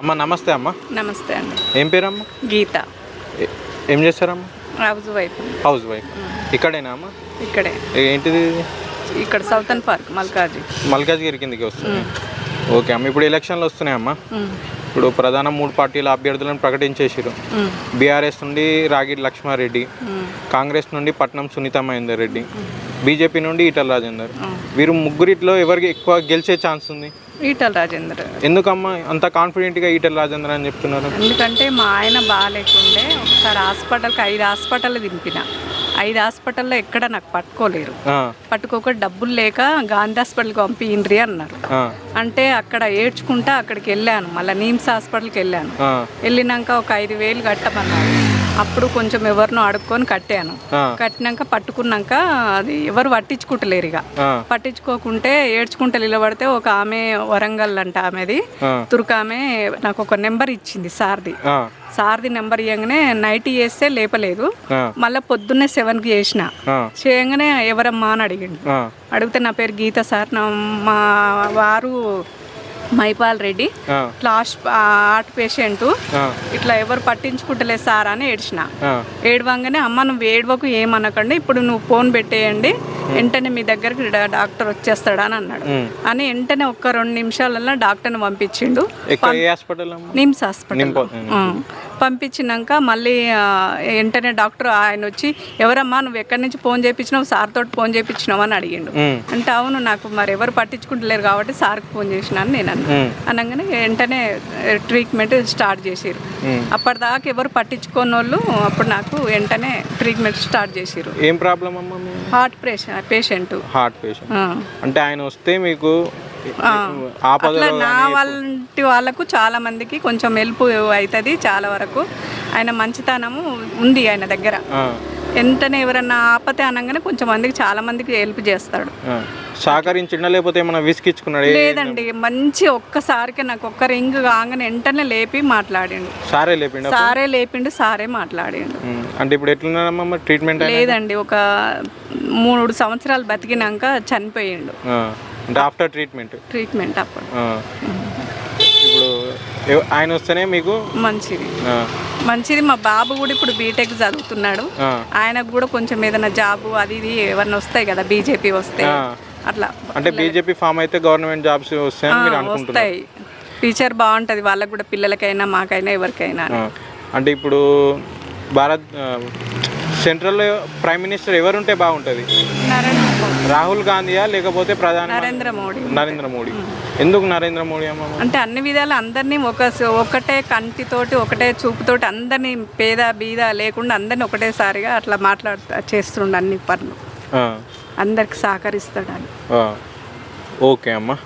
అమ్మ నమస్తే అమ్మ. నమస్తే అండి. ఏం పేరమ్మ? గీత. ఏ- చేస్తారమ్మ? Housewife. Housewife. ఇక్కడేనా అమ్మ? ఇక్కడే. ఏంటిది? ఇక్కడ సౌతన్ పార్క్ మల్కాజీ మల్కాజ్గిరి కిందకి వస్తుంది. ఓకే అమ్మ ఇప్పుడు ఎలక్షన్లు వస్తున్నాయమ్మా. ఇప్పుడు ప్రధాన మూడు పార్టీల అభ్యర్థులను ప్రకటించేసారు బీఆర్ఎస్ నుండి రాగిడి లక్ష్మారెడ్డి కాంగ్రెస్ నుండి పట్నం సునీత మహేందర్ రెడ్డి బీజేపీ నుండి ఈటల రాజేందర్. వీరు ముగ్గురిట్లో ఎవరికి ఎక్కువ గెలిచే ఛాన్స్ ఉంది? ఈటల రాజేంద్ర. ఎందుకమ్మా అంత కాన్ఫిడెంట్గా ఈటల రాజేందర్ అని చెప్తున్నారు? ఎందుకంటే మా ఆయన బాగాలేకుండే ఒకసారి హాస్పిటల్కి ఐదు హాస్పిటల్ దింపిన. ఐదు హాస్పిటల్లో ఎక్కడ నాకు పట్టుకోలేరు. పట్టుకోక డబ్బులు లేక గాంధీ హాస్పిటల్కి పంపిండ్రి అన్నారు. అంటే అక్కడ ఏడ్చుకుంటా అక్కడికి వెళ్ళాను. మళ్ళీ నీమ్స్ హాస్పిటల్కి వెళ్ళాను. వెళ్ళినాక ఒక ఐదు వేలు కట్టమన్నారు. అప్పుడు కొంచెం ఎవరినో అడుక్కొని కట్టాను. కట్టినాక పట్టుకున్నాక అది ఎవరు పట్టించుకుంటలేరు ఇక. పట్టించుకోకుంటే ఏడ్చుకుంటే నిలబడితే ఒక ఆమె వరంగల్ అంట ఆమెది. ఆ, తుర్కామె నాకు ఒక నెంబర్ ఇచ్చింది సార్ది. సార్ది నెంబర్ ఇవ్వగానే నైట్ చేస్తే లేపలేదు. మళ్ళీ పొద్దున్నే సెవెన్కి చేసిన. ఆ, చేయగానే ఎవరమ్మా అని అడిగిండు. అడిగితే నా పేరు గీత సార్. నా మా వారు Maipal Reddy. Last heart patient. ఇట్లా ఎవరు పట్టించుకుంటలేదు సార్ అని ఏడ్చిన. ఏడవంగానే అమ్మ నువ్వు ఏడవకు ఏమనకండి ఇప్పుడు నువ్వు ఫోన్ పెట్టేయండి వెంటనే మీ దగ్గరికి డాక్టర్ వచ్చేస్తాడా అని అన్నాడు. అని వెంటనే ఒక్క రెండు నిమిషాలలో డాక్టర్ని పంపించిండు. నిమ్స్ హాస్పిటల్. పంపించినాక మళ్ళీ వెంటనే డాక్టర్ ఆయన వచ్చి ఎవరమ్మా నువ్వు ఎక్కడి నుంచి ఫోన్ చేయించినావు సార్ తోటి ఫోన్ చేయించినావు అని అడిగిండు. అంటే అవును నాకు మరి ఎవరు పట్టించుకుంటలేరు కాబట్టి సార్కి ఫోన్ చేసిన అని నేను ఉమ్, అనగానే వెంటనే ట్రీట్మెంట్ స్టార్ట్ చేసిరు. అప్పటిదాకా ఎవరు పట్టించుకోని వాళ్ళు అప్పుడు నాకు వెంటనే ట్రీట్మెంట్ స్టార్ట్ చేసిరు ఏం ప్రాబ్లం అమ్మా heart patient patient heart patient అంటే ఆయన వస్తే మీకు అట్లా నా వంటి వాళ్ళకు చాలా మందికి కొంచెం హెల్ప్ అవుతుంది చాలా వరకు. ఆయన మంచితనము ఉంది ఆయన దగ్గర. వెంటనే ఎవరన్నా ఆపతే అనగానే కొంచెం మందికి చాలా మందికి హెల్ప్ చేస్తాడు. సహకరించిండా లేకపోతే ఏమైనా విసికిచ్చుకున్నాడు లేదండి మంచి ఒక్కసారికి నాకు ఒక్క రింగ్ కాగానే వెంటనే లేపి మాట్లాడిండు. సారే లేపిండా సారే లేపిండు సారే మాట్లాడిండు. అంటే ఇప్పుడు ఎట్లున్నారమ్మా మరి ట్రీట్మెంట్? లేదండి ఒక మూడు సంవత్సరాలు బతికినాక చనిపోయిండు. అంటే ఆఫ్టర్ ట్రీట్మెంట్? ట్రీట్మెంట్ అప్పుడు. ఆయన వస్తేనే మీకు మంచిది. మంచిది. మా బాబు కూడా ఇప్పుడు బీటెక్ చదువుతున్నాడు. ఆయనకు కూడా కొంచెం ఏదైనా జాబు అది ఇది ఏమన్నా వస్తాయి కదా బీజేపీ వస్తే. అట్లా. అంటే బీజేపీ ఫామ్ అయితే గవర్నమెంట్ జాబ్స్ వస్తాయని వస్తాయి. టీచర్ బాగుంటుంది. వాళ్ళకు కూడా పిల్లలకైనా మాకైనా ఎవరికైనా. అంటే ఇప్పుడు భారత్ ఆ, సెంట్రల్లో ప్రైమ్ మినిస్టర్ ఎవరుంటే బాగుంటుంది? నరేంద్ర రాహుల్ గాంధీయా లేకపోతే ప్రధాని నరేంద్ర మోడీ? నరేంద్ర మోడీ. ఎందుకు నరేంద్ర మోడీ అమ్మ? అంటే అన్ని విధాలు అందరినీ ఒక ఒకటే కంటితోటి ఒకటే చూపుతోటి అందరినీ పేద బీద లేకుండా అందరినీ ఒకటేసారిగా అట్లా మాట్లాడుతూ చేస్తుండ అన్ని పనులు. అందరికి సహకరిస్తాడు. ఓకే అమ్మ.